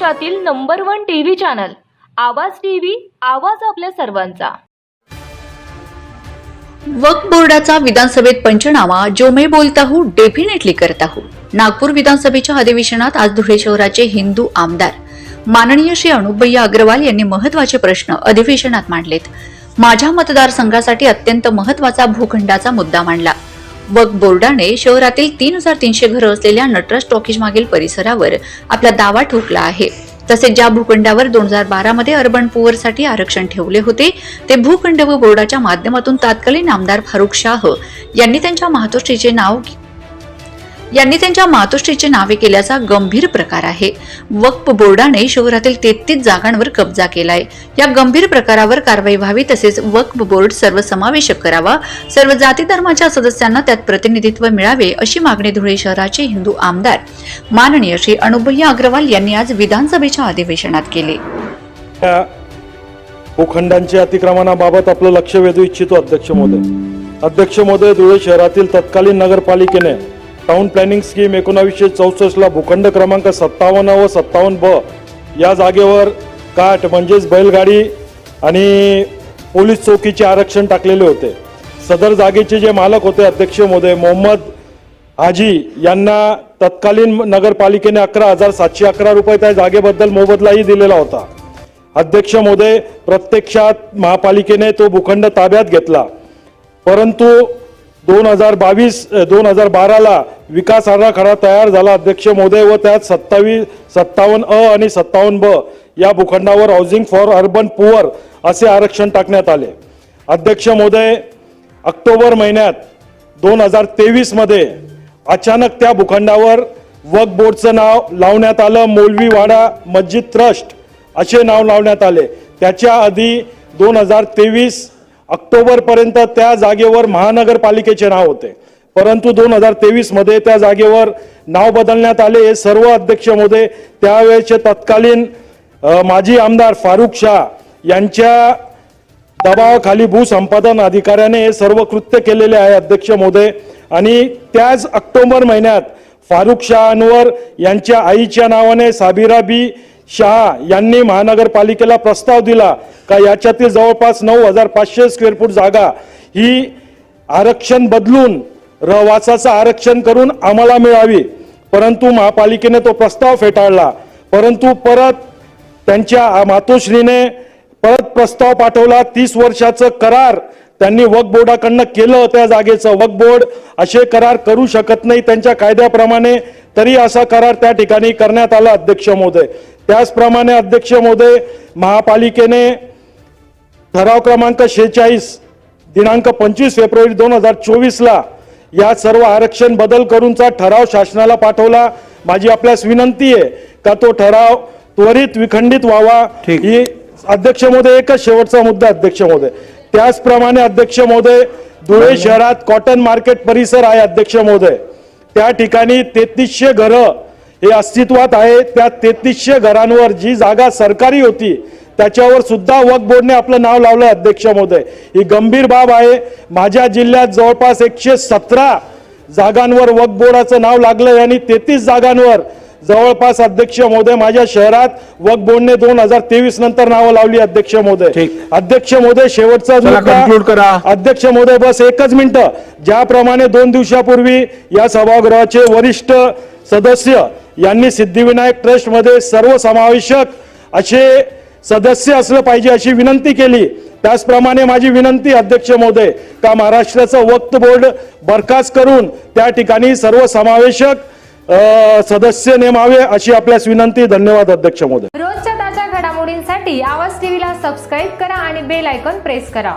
महाराष्ट्रातील number one TV channel. Awaaz TV आवाज आपल्या सर्वांचा. वक्फ बोर्डाचा विधानसभेत पंचनामा जो मैं बोलता हूँ डेफिनेटली करता हूँ नागपूर विधानसभेच्या अधिवेशनात आज धुळे शहराचे हिंदू आमदार माननीय श्री अनुपभैया अग्रवाल यांनी महत्त्वाचे प्रश्न अधिवेशनात मांडलेत. माझ्या मतदारसंघासाठी अत्यंत महत्त्वाचा भूखंडाचा मुद्दा मांडला. बग बोर्डाने शहरातील तीन हजार तीनशे घरं असलेल्या नटराज टॉकीज मागील परिसरावर आपला दावा ठोकला आहे. तसेच ज्या भूखंडावर दोन हजार बारा मध्ये अर्बन पुअरसाठी आरक्षण ठेवले होते ते भूखंड व बोर्डाच्या माध्यमातून तत्कालीन आमदार फारुख शाह यांनी त्यांच्या मातोश्रीचे नाव यांनी त्यांच्या मातोश्रीचे नावे केल्याचा गंभीर प्रकार आहे. वक्फ बोर्डाने शहरातील तेहतीस जागांवर कब्जा केलाय. या गंभीर प्रकारावर कारवाई व्हावी तसेच वक्फ बोर्ड सर्वसमावेशक करावा सर्व जाती धर्माच्या सदस्यांना त्यात प्रतिनिधित्व मिळावे अशी मागणी धुळे शहराचे हिंदू आमदार माननीय श्री अनुभय्या अग्रवाल यांनी आज विधानसभेच्या अधिवेशनात केले. भूखंडांच्या अतिक्रमणाबाबत आपलं लक्ष वेधू इच्छितो अध्यक्ष महोदय. अध्यक्ष महोदय धुळे शहरातील तत्कालीन नगरपालिकेने टाउन प्लॅनिंग स्कीम एकोणावीसशे चौसष्टला भूखंड क्रमांक सत्तावन्न व सत्तावन्न ब या जागेवर काठ म्हणजेच बैलगाडी आणि पोलीस चौकीचे आरक्षण टाकलेले होते. सदर जागेचे जे मालक होते अध्यक्ष मोदय मोहम्मद हाजी यांना तत्कालीन नगरपालिकेने अकरा हजार सातशे अकरा रुपये त्या जागेबद्दल मोबदलाही दिलेला होता. अध्यक्ष मोदय प्रत्यक्षात महापालिकेने तो भूखंड ताब्यात घेतला. परंतु दोन हजार बावीस दोन हजार बाराला विकास आराखडा तयार झाला. अध्यक्ष महोदय व त्यात सत्तावीस सत्तावन्न अ आणि सत्तावन्न ब या भूखंडावर हाऊसिंग फॉर अर्बन पुअर असे आरक्षण टाकण्यात आले. अध्यक्ष महोदय ऑक्टोबर महिन्यात दोन हजार तेवीसमध्ये अचानक त्या भूखंडावर वक बोर्डचं नाव लावण्यात आलं. मौलवीवाडा मस्जिद ट्रस्ट असे नाव लावण्यात आले. त्याच्या आधी दोन हजार तेवीस ऑक्टोबरपर्यंत त्या जागेवर महानगरपालिकेचे नाव होते. परंतु दोन हजार तेवीसमध्ये त्या जागेवर नाव बदलण्यात आले. हे सर्व अध्यक्ष महोदय त्यावेळेचे तत्कालीन माजी आमदार फारुख शाह यांच्या दबावाखाली भूसंपादन अधिकाऱ्याने हे सर्व कृत्य केलेले आहे अध्यक्ष महोदय आणि त्याच ऑक्टोबर महिन्यात फारुख शहांवर यांच्या आईच्या नावाने साबिरा बी शहा यांनी महानगरपालिकेला प्रस्ताव दिला का याच्यातील जवळपास नऊ हजार पाचशे स्क्वेअर फूट जागा ही आरक्षण बदलून रहवासाचं आरक्षण करून आम्हाला मिळावी. परंतु महापालिकेने तो प्रस्ताव फेटाळला. परंतु परत त्यांच्या मातोश्रीने परत प्रस्ताव पाठवला. तीस वर्षाचं करार त्यांनी वक्फ बोर्डाकडनं केलं त्या जागेचं. वक्फ बोर्ड असे करार करू शकत नाही. त्यांच्या कायद्याप्रमाणे तरी असा करार त्या ठिकाणी करण्यात आला अध्यक्ष महोदय. त्याचप्रमाणे अध्यक्ष महोदय महापालिकेने ठराव क्रमांक शेहेचाळीस दिनांक पंचवीस फेब्रुवारी दोन हजार चोवीसला या सर्व आरक्षण बदल करूनचा ठराव शासनाला पाठवला. माझी आपल्यास विनंती आहे का तो ठराव त्वरित विखंडित व्हावा? ही अध्यक्ष महोदय एकच शेवटचा मुद्दा अध्यक्ष महोदय. त्याचप्रमाणे अध्यक्ष महोदय धुळे शहरात कॉटन मार्केट परिसर आहे अध्यक्ष महोदय. त्या ठिकाणी तेहतीसशे घरं हे अस्तित्वात आहे. त्या तेहतीसशे घरांवर जी जागा सरकारी होती त्याच्यावर सुद्धा वक्फ बोर्डने आपलं नाव लावलं अध्यक्ष महोदय. ही गंभीर बाब आहे. माझ्या जिल्ह्यात जवळपास एकशे सतरा जागांवर वक्फ बोर्डाचं नाव लागलं आणि तेहतीस जागांवर जवळपास अध्यक्ष महोदय माझ्या शहरात वक्फ बोर्डने दोन हजार तेवीस नंतर नावं लावली अध्यक्ष महोदय ठीक. अध्यक्ष महोदय शेवटचा. अध्यक्ष महोदय बस एकच मिनिट ज्याप्रमाणे दोन दिवसापूर्वी या सभागृहाचे वरिष्ठ सदस्य यांनी सिद्धिविनायक ट्रस्टमध्ये सर्वसमावेशक असे सदस्य असलं पाहिजे अशी विनंती केली त्याचप्रमाणे माझी विनंती अध्यक्ष महोदय का महाराष्ट्राचं वक्फ बोर्ड बरखास्त करून त्या ठिकाणी सर्वसमावेशक अ, सदस्य नेमावे अशी आपल्यास विनंती. धन्यवाद अध्यक्ष महोदय. रोजच्या ताज्या घडामोडींसाठी आवाज टीव्हीला सबस्क्राईब करा आणि बेल आयकॉन प्रेस करा.